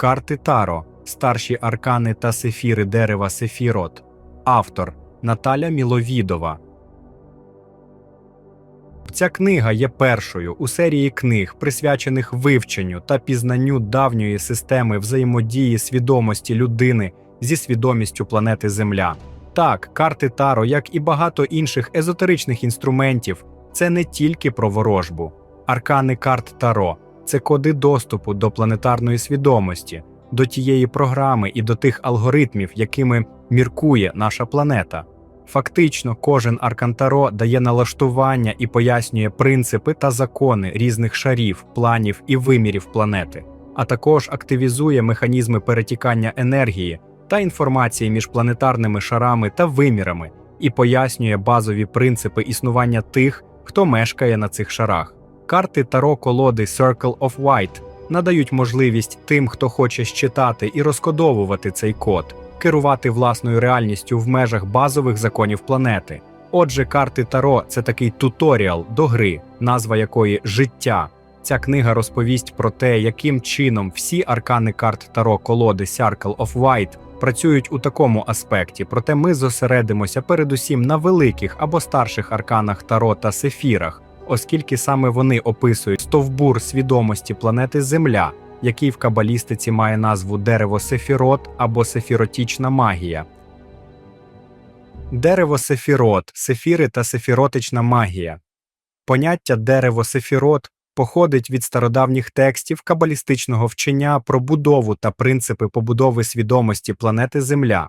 Карти Таро, старші аркани та сефіри дерева Сефірот. Автор Наталя Міловідова. Ця книга є першою у серії книг, присвячених вивченню та пізнанню давньої системи взаємодії свідомості людини зі свідомістю планети Земля. Так, карти Таро, як і багато інших езотеричних інструментів, це не тільки про ворожбу. Аркани карт Таро це коди доступу до планетарної свідомості, до тієї програми і до тих алгоритмів, якими міркує наша планета. Фактично, кожен аркан Таро дає налаштування і пояснює принципи та закони різних шарів, планів і вимірів планети, а також активізує механізми перетікання енергії та інформації між планетарними шарами та вимірами і пояснює базові принципи існування тих, хто мешкає на цих шарах. Карти Таро колоди Circle of White надають можливість тим, хто хоче щитати і розкодовувати цей код, керувати власною реальністю в межах базових законів планети. Отже, карти Таро це такий туторіал до гри, назва якої життя. Ця книга розповість про те, яким чином всі аркани карт Таро колоди Circle of White працюють у такому аспекті, проте ми зосередимося передусім на великих або старших арканах Таро та Сефірах, оскільки саме вони описують стовбур свідомості планети Земля, який в кабалістиці має назву дерево Сефірот або сефіротічна магія. Дерево Сефірот, сефіри та сефіротична магія. Поняття дерево Сефірот походить від стародавніх текстів кабалістичного вчення про будову та принципи побудови свідомості планети Земля.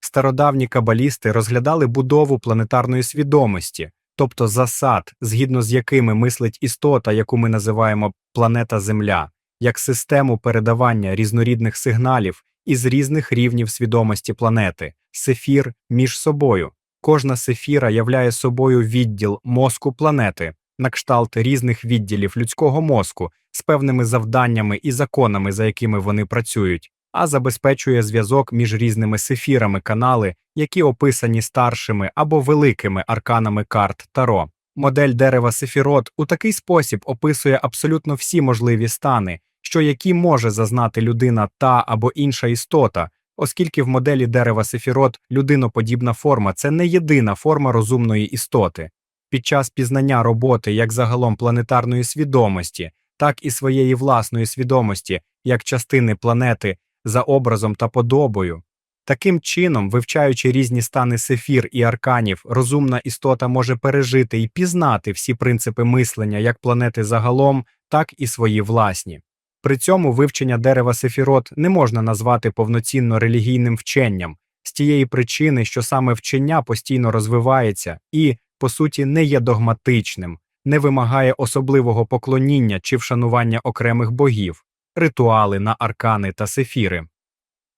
Стародавні кабалісти розглядали будову планетарної свідомості, тобто засад, згідно з якими мислить істота, яку ми називаємо планета Земля, як систему передавання різнорідних сигналів із різних рівнів свідомості планети, сефір між собою. Кожна сефіра являє собою відділ мозку планети, на кшталт різних відділів людського мозку з певними завданнями і законами, за якими вони працюють, а забезпечує зв'язок між різними сефірами канали, які описані старшими або великими арканами карт Таро. Модель дерева Сефірот у такий спосіб описує абсолютно всі можливі стани, що які може зазнати людина та або інша істота, оскільки в моделі дерева Сефірот людиноподібна форма це не єдина форма розумної істоти. Під час пізнання роботи як загалом планетарної свідомості, так і своєї власної свідомості як частини планети за образом та подобою. Таким чином, вивчаючи різні стани сефір і арканів, розумна істота може пережити і пізнати всі принципи мислення як планети загалом, так і свої власні. При цьому вивчення дерева сефірот не можна назвати повноцінно релігійним вченням з тієї причини, що саме вчення постійно розвивається і, по суті, не є догматичним, не вимагає особливого поклоніння чи вшанування окремих богів, ритуали на аркани та сефіри.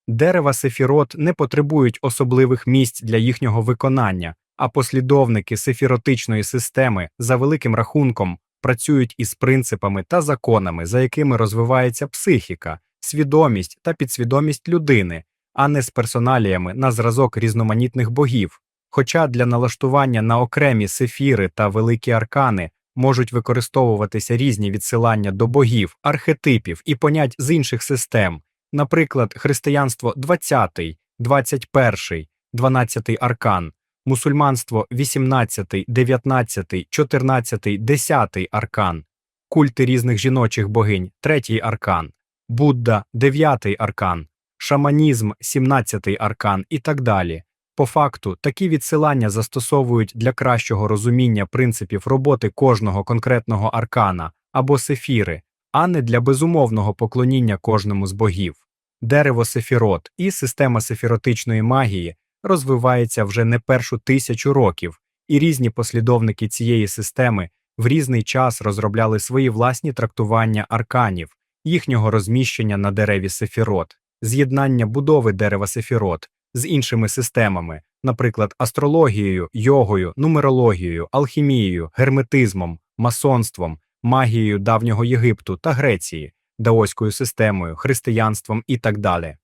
Дерева сефірот не потребують особливих місць для їхнього виконання, а послідовники сефіротичної системи за великим рахунком працюють із принципами та законами, за якими розвивається психіка, свідомість та підсвідомість людини, а не з персоналіями на зразок різноманітних богів. Хоча для налаштування на окремі сефіри та великі аркани можуть використовуватися різні відсилання до богів, архетипів і понять з інших систем, наприклад, християнство 20, 21, 12 аркан, мусульманство 18, 19, 14, 10 аркан, культи різних жіночих богинь 3 аркан, Будда 9 аркан, шаманізм 17 аркан і так далі. По факту, такі відсилання застосовують для кращого розуміння принципів роботи кожного конкретного аркана або сефіри, а не для безумовного поклоніння кожному з богів. Дерево сефірот і система сефіротичної магії розвивається вже не першу тисячу років, і різні послідовники цієї системи в різний час розробляли свої власні трактування арканів, їхнього розміщення на дереві сефірот, з'єднання будови дерева сефірот з іншими системами, наприклад, астрологією, йогою, нумерологією, алхімією, герметизмом, масонством, магією давнього Єгипту та Греції, даоською системою, християнством і так далі.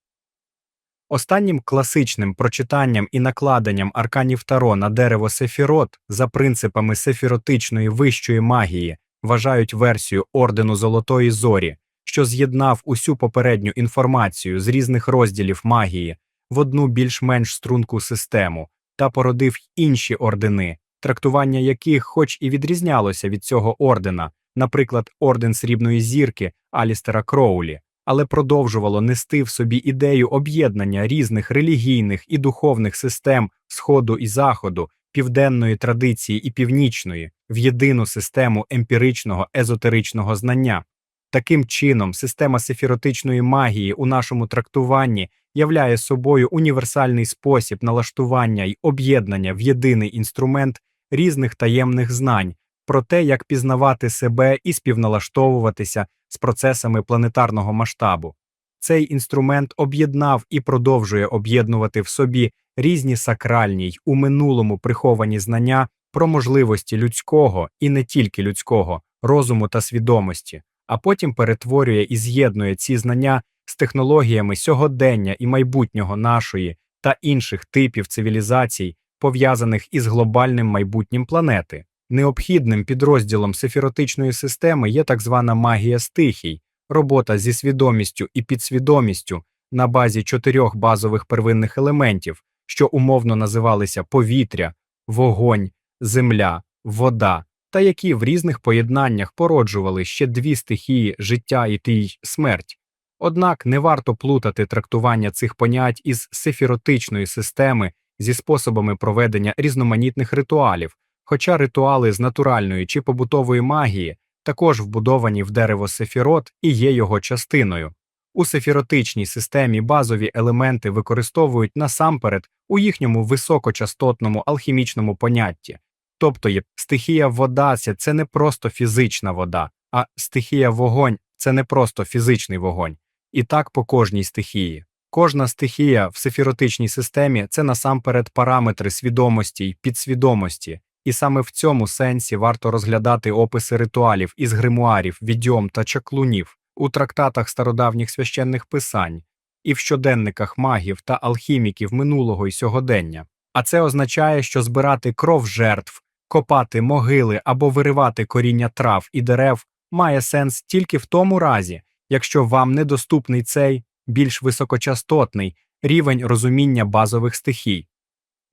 Останнім класичним прочитанням і накладенням арканів Таро на дерево Сефірот за принципами сефіротичної вищої магії вважають версію ордену Золотої Зорі, що з'єднав усю попередню інформацію з різних розділів магії в одну більш-менш струнку систему та породив інші ордени, трактування яких, хоч і відрізнялося від цього ордена, наприклад, орден Срібної зірки Алістера Кроулі, але продовжувало нести в собі ідею об'єднання різних релігійних і духовних систем Сходу і Заходу, південної традиції і північної в єдину систему емпіричного езотеричного знання. Таким чином, система сефіротичної магії у нашому трактуванні являє собою універсальний спосіб налаштування й об'єднання в єдиний інструмент різних таємних знань про те, як пізнавати себе і співналаштовуватися з процесами планетарного масштабу. Цей інструмент об'єднав і продовжує об'єднувати в собі різні сакральні й у минулому приховані знання про можливості людського і не тільки людського розуму та свідомості, а потім перетворює і з'єднує ці знання технологіями сьогодення і майбутнього нашої та інших типів цивілізацій, пов'язаних із глобальним майбутнім планети. Необхідним підрозділом сефіротичної системи є так звана магія стихій, робота зі свідомістю і підсвідомістю на базі чотирьох базових первинних елементів, що умовно називалися повітря, вогонь, земля, вода, та які в різних поєднаннях породжували ще дві стихії життя і тій смерть. Однак не варто плутати трактування цих понять із сефіротичної системи зі способами проведення різноманітних ритуалів, хоча ритуали з натуральної чи побутової магії також вбудовані в дерево сефірот і є його частиною. У сефіротичній системі базові елементи використовують насамперед у їхньому високочастотному алхімічному понятті, тобто є стихія вода це не просто фізична вода, а стихія вогонь це не просто фізичний вогонь. І так по кожній стихії. Кожна стихія в сефіротичній системі це насамперед параметри свідомості й підсвідомості, і саме в цьому сенсі варто розглядати описи ритуалів із гримуарів, відьом та чаклунів у трактатах стародавніх священних писань і в щоденниках магів та алхіміків минулого й сьогодення. А це означає, що збирати кров жертв, копати могили або виривати коріння трав і дерев має сенс тільки в тому разі, якщо вам недоступний цей більш високочастотний рівень розуміння базових стихій.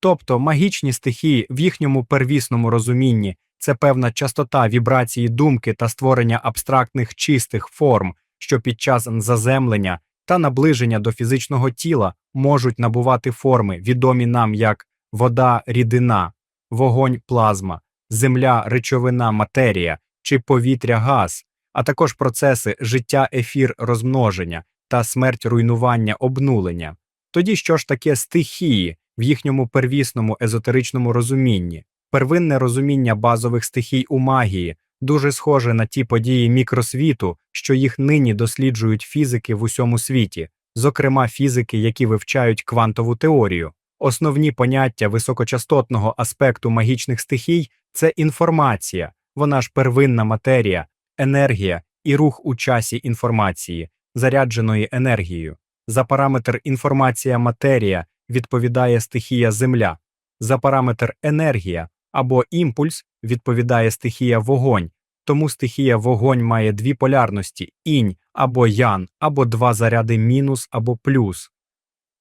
Тобто магічні стихії в їхньому первісному розумінні це певна частота вібрації думки та створення абстрактних чистих форм, що під час заземлення та наближення до фізичного тіла можуть набувати форми, відомі нам як вода рідина, вогонь плазма, земля речовина матерія чи повітря газ, а також процеси життя ефір розмноження та смерть руйнування обнулення. Тоді що ж таке стихії в їхньому первісному езотеричному розумінні? Первинне розуміння базових стихій у магії дуже схоже на ті події мікросвіту, що їх нині досліджують фізики в усьому світі, зокрема фізики, які вивчають квантову теорію. Основні поняття високочастотного аспекту магічних стихій це інформація, вона ж первинна матерія, енергія і рух у часі інформації, зарядженої енергією. За параметр інформація матерія відповідає стихія Земля, за параметр енергія або імпульс відповідає стихія вогонь, тому стихія вогонь має дві полярності інь або ян, або два заряди мінус або плюс.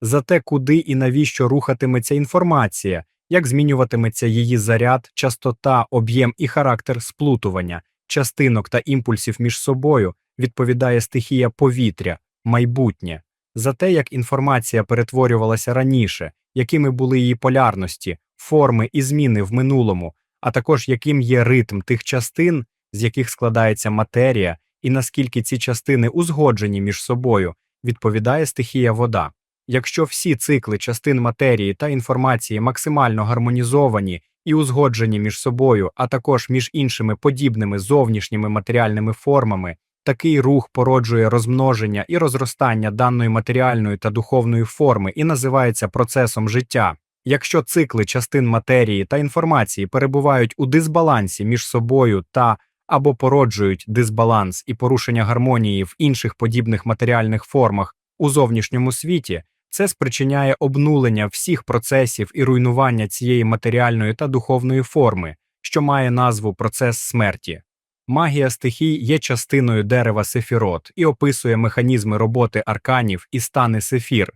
За те, куди і навіщо рухатиметься інформація, як змінюватиметься її заряд, частота, об'єм і характер сплутування, частинок та імпульсів між собою відповідає стихія повітря, майбутнє, за те, як інформація перетворювалася раніше, якими були її полярності, форми і зміни в минулому, а також яким є ритм тих частин, з яких складається матерія, і наскільки ці частини узгоджені між собою, відповідає стихія вода. Якщо всі цикли частин матерії та інформації максимально гармонізовані і узгоджені між собою, а також між іншими подібними зовнішніми матеріальними формами, такий рух породжує розмноження і розростання даної матеріальної та духовної форми і називається процесом життя. Якщо цикли частин матерії та інформації перебувають у дисбалансі між собою та або породжують дисбаланс і порушення гармонії в інших подібних матеріальних формах у зовнішньому світі, це спричиняє обнулення всіх процесів і руйнування цієї матеріальної та духовної форми, що має назву процес смерті. Магія стихій є частиною дерева Сефірот і описує механізми роботи арканів і стани сефір.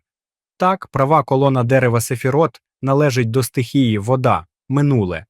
Так, права колона дерева Сефірот належить до стихії вода, минуле.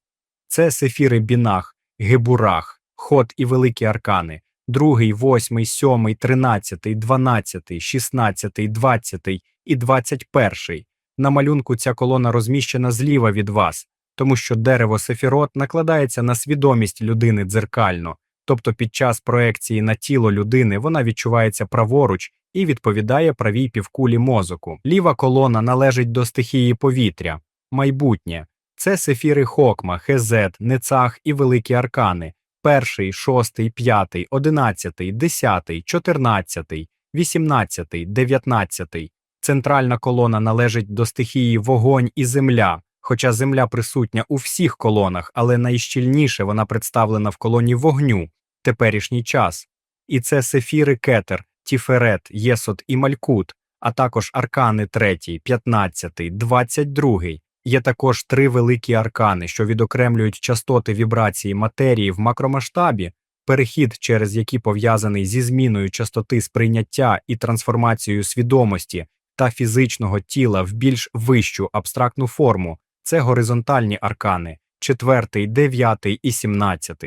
Це сефіри бінах, гебурах, ход і великі аркани, другий, восьмий, сьомий, тринадцятий, дванадцятий, шістнадцятий, двадцятий і двадцять перший. На малюнку ця колона розміщена зліва від вас, тому що дерево Сефірот накладається на свідомість людини дзеркально, тобто під час проекції на тіло людини вона відчувається праворуч і відповідає правій півкулі мозоку. Ліва колона належить до стихії повітря, майбутнє. Це сефіри Хокма, Хезет, Нецах і великі аркани. Перший, шостий, п'ятий, одинадцятий, десятий, чотирнадцятий, вісімнадцятий, дев'ятнадцятий. Центральна колона належить до стихії вогонь і земля, хоча земля присутня у всіх колонах, але найщільніше вона представлена в колоні вогню, теперішній час. І це сефіри Кетер, Тіферет, Єсот і Малькут, а також аркани 3, 15, 22. Є також три великі аркани, що відокремлюють частоти вібрації матерії в макромасштабі, перехід, через які пов'язаний зі зміною частоти сприйняття і трансформацією свідомості та фізичного тіла в більш вищу абстрактну форму. Це горизонтальні аркани 4, 9 і 17.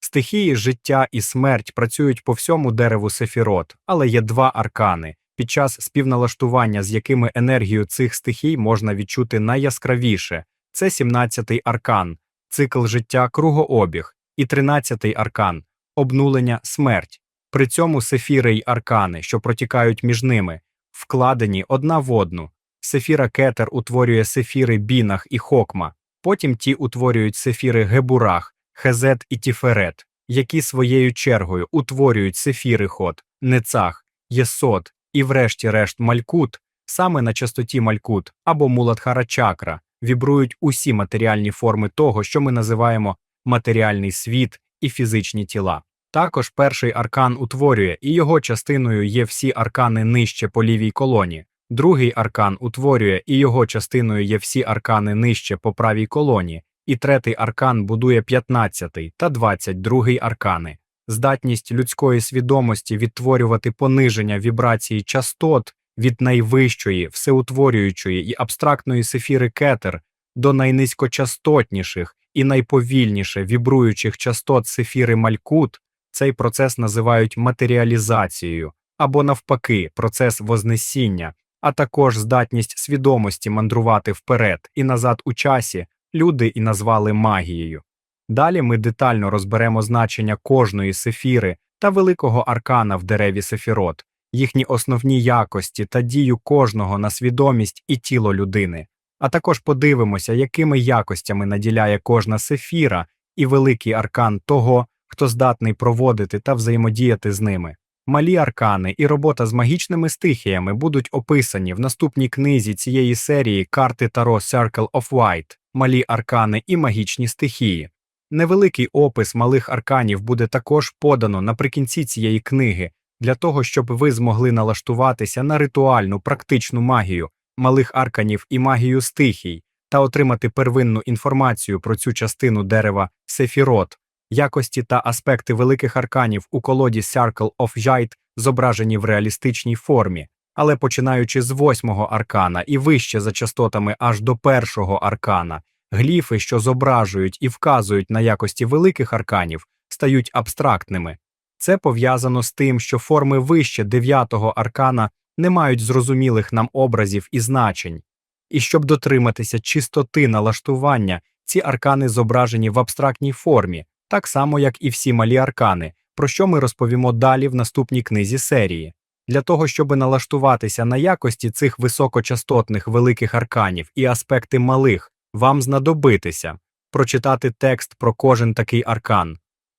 Стихії життя і смерть працюють по всьому дереву Сефірот, але є два аркани, під час співналаштування, з якими енергію цих стихій можна відчути найяскравіше. Це 17-й аркан, цикл життя кругообіг, і 13-й аркан обнулення смерть. При цьому сефіри й аркани, що протікають між ними, вкладені одна в одну. Сефіра Кетер утворює сефіри Бінах і Хокма, потім ті утворюють сефіри Гебурах, Хезет і Тіферет, які своєю чергою утворюють сефіри Хот, Нецах, Єсот і, врешті-решт, Малькут, саме на частоті Малькут або Муладхара чакра вібрують усі матеріальні форми того, що ми називаємо матеріальний світ і фізичні тіла. Також перший аркан утворює, і його частиною є всі аркани нижче по лівій колоні. Другий аркан утворює, і його частиною є всі аркани нижче по правій колоні, і третій аркан будує 15 та 22 аркани. Здатність людської свідомості відтворювати пониження вібрації частот від найвищої, всеутворюючої і абстрактної сефіри кетер до найнизькочастотніших і найповільніше вібруючих частот сефіри малькут, цей процес називають матеріалізацією або навпаки процес вознесіння, а також здатність свідомості мандрувати вперед і назад у часі люди і назвали магією. Далі ми детально розберемо значення кожної сефіри та великого аркана в дереві сефірот, їхні основні якості та дію кожного на свідомість і тіло людини, а також подивимося, якими якостями наділяє кожна сефіра і великий аркан того, хто здатний проводити та взаємодіяти з ними. Малі аркани і робота з магічними стихіями будуть описані в наступній книзі цієї серії карти Таро Circle of White, малі аркани і магічні стихії. Невеликий опис малих арканів буде також подано наприкінці цієї книги, для того, щоб ви змогли налаштуватися на ритуальну практичну магію малих арканів і магію стихій та отримати первинну інформацію про цю частину дерева Сефірот, якості та аспекти великих арканів у колоді Circle of Jite зображені в реалістичній формі, але починаючи з восьмого аркана і вище за частотами аж до першого аркана. Гліфи, що зображують і вказують на якості великих арканів, стають абстрактними. Це пов'язано з тим, що форми вище дев'ятого аркана не мають зрозумілих нам образів і значень. І щоб дотриматися чистоти налаштування, ці аркани зображені в абстрактній формі, так само як і всі малі аркани, про що ми розповімо далі в наступній книзі серії. Для того, щоб налаштуватися на якості цих високочастотних великих арканів і аспекти малих, вам знадобитися прочитати текст про кожен такий аркан,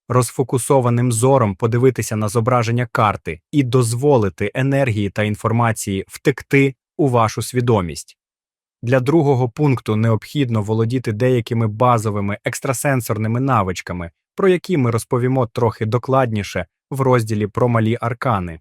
розфокусованим зором подивитися на зображення карти і дозволити енергії та інформації втекти у вашу свідомість. Для другого пункту необхідно володіти деякими базовими екстрасенсорними навичками, про які ми розповімо трохи докладніше в розділі про малі аркани.